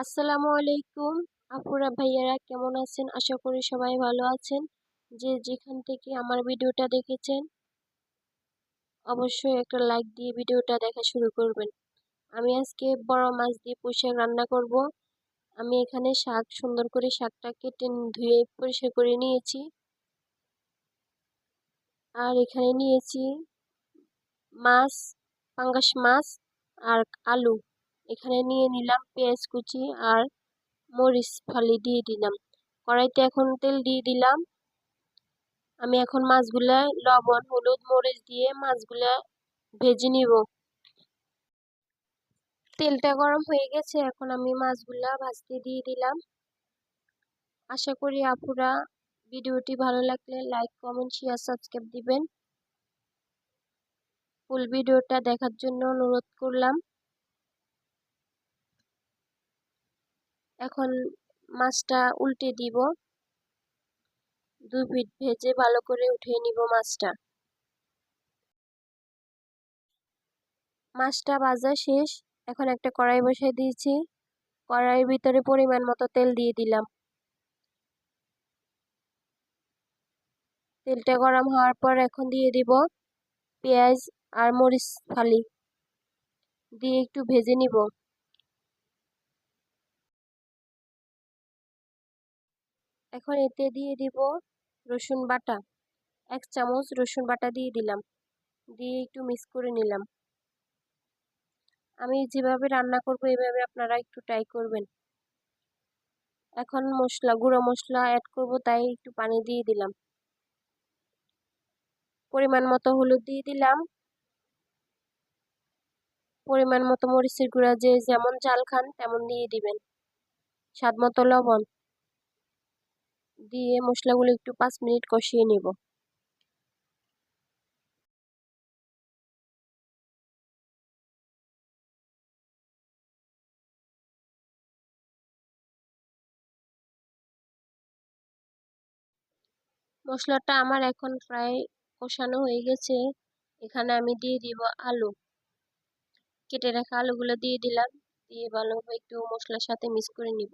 আসসালামু আলাইকুম। আপুরা, ভাইয়ারা কেমন আছেন? আশা করি সবাই ভালো আছেন। যে যেখান থেকে আমার ভিডিওটা দেখেছেন, অবশ্যই একটা লাইক দিয়ে ভিডিওটা দেখা শুরু করবেন। আমি আজকে বড় মাছ দিয়ে পুঁইশাক রান্না করব। আমি এখানে শাক, সুন্দর করে শাকটা কেটে ধুয়ে পরিষ্কার করে নিয়েছি। আর এখানে নিয়েছি মাছ, পাঙ্গাস মাছ আর আলু। এখানে নিয়ে নিলাম পেঁয়াজ কুচি আর মরিচ ফালি দিয়ে দিলাম। কড়াইতে এখন তেল দিয়ে দিলাম। আমি এখন মাছগুলা লবণ, হলুদ, মরিচ দিয়ে মাছগুলা ভেজে নিব। তেলটা গরম হয়ে গেছে, এখন আমি মাছগুলা ভাজতে দিয়ে দিলাম। আশা করি আপুরা ভিডিওটি ভালো লাগলে লাইক, কমেন্ট শেয়ার সাবস্ক্রাইব দিবেন। ফুল ভিডিওটা দেখার জন্য অনুরোধ করলাম। এখন মাছটা উল্টে দিব। দুই পিঠ ভেজে ভালো করে উঠিয়ে নিব মাছটা। মাছটা ভাজা শেষ। এখন একটা কড়াই বসিয়ে দিয়েছি। কড়াইয়ের ভিতরে পরিমাণ মতো তেল দিয়ে দিলাম। তেলটা গরম হওয়ার পর এখন দিয়ে দিব পেঁয়াজ আর মরিচ ফালি। দিয়ে একটু ভেজে নিব। এখন এতে দিয়ে দিব রসুন বাটা। এক চামচ রসুন বাটা দিয়ে দিলাম। দিয়ে একটু মিক্স করে নিলাম। আমি যেভাবে রান্না করব এভাবে আপনারা একটু ট্রাই করবেন। এখন মশলা, গুঁড়ো মশলা অ্যাড করব তাই একটু পানি দিয়ে দিলাম। পরিমাণ মতো হলুদ দিয়ে দিলাম। পরিমাণ মতো মরিচের গুঁড়া যে যেমন চাল খান তেমন দিয়ে দিবেন। স্বাদ মতো লবণ। দিয়ে মশলাগুলো একটু পাঁচ মিনিট কষিয়ে নেব। মশলাটা আমার এখন প্রায় কষানো হয়ে গেছে। এখানে আমি দিয়ে দিব আলু। কেটে রাখা আলুগুলো দিয়ে দিলাম। দিয়ে ভালোভাবে একটু মশলার সাথে মিক্স করে নিব।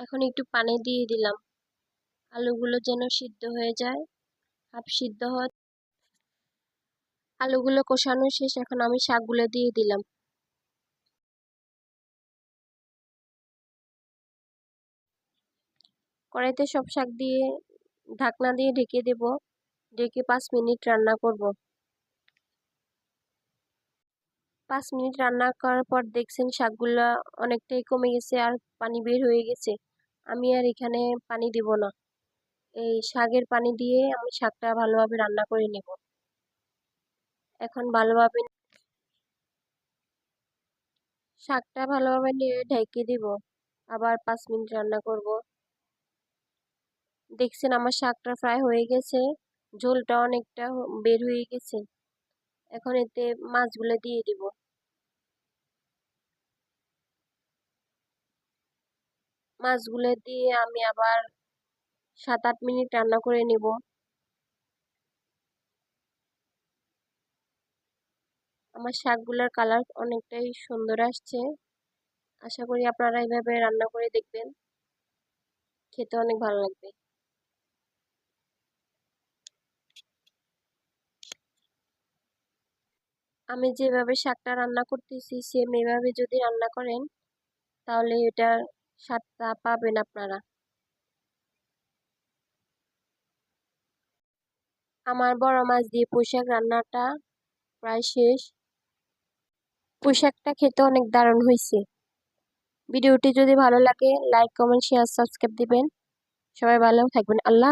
এখন একটু পানি দিয়ে দিলাম। আলুগুলো যেন সিদ্ধ হয়ে যায়, হাফ সিদ্ধ হয় আলুগুলো কষানো শেষ, এখন আমি শাকগুলো দিয়ে দিলাম। কড়াইতে সব শাক দিয়ে, ঢাকনা দিয়ে ঢেকে দেব, ঢেকে পাঁচ মিনিট রান্না করব। পাঁচ মিনিট রান্না করার পর দেখছেন শাকগুলা অনেকটাই কমে গেছে আর পানি বের হয়ে গেছে। আমি আর এখানে পানি দিব না। এই শাকের পানি দিয়ে আমি শাকটা ভালোভাবে রান্না করে নেব। এখন ভালোভাবে শাকটা ভালোভাবে নিয়ে ঢেকে দিব। আবার পাঁচ মিনিট রান্না করব। দেখছেন আমার শাকটা ফ্রাই হয়ে গেছে। ঝোলটা অনেকটা বের হয়ে গেছে। এখন এতে মাছগুলো দিয়ে দিব। মাছগুলো দিয়ে আমি আবার সাত আট মিনিট রান্না করে নিব। আমার শাকগুলোর কালার অনেকটাই সুন্দর আসছে। আশা করি আপনারা এইভাবে রান্না করে দেখবেন। খেতে অনেক ভালো লাগবে। আমি যেভাবে শাকটা রান্না করতেছি সেম এভাবে যদি রান্না করেন, তাহলে এটা স্বাদটা পাবেন আপনারা। আমার বড় মাছ দিয়ে পোশাক রান্নাটা প্রায় শেষ। পোশাকটা খেতে অনেক দারুণ হয়েছে ভিডিওটি যদি ভালো লাগে লাইক কমেন্ট শেয়ার সাবস্ক্রাইব দিবেন। সবাই ভালো থাকবেন। আল্লাহ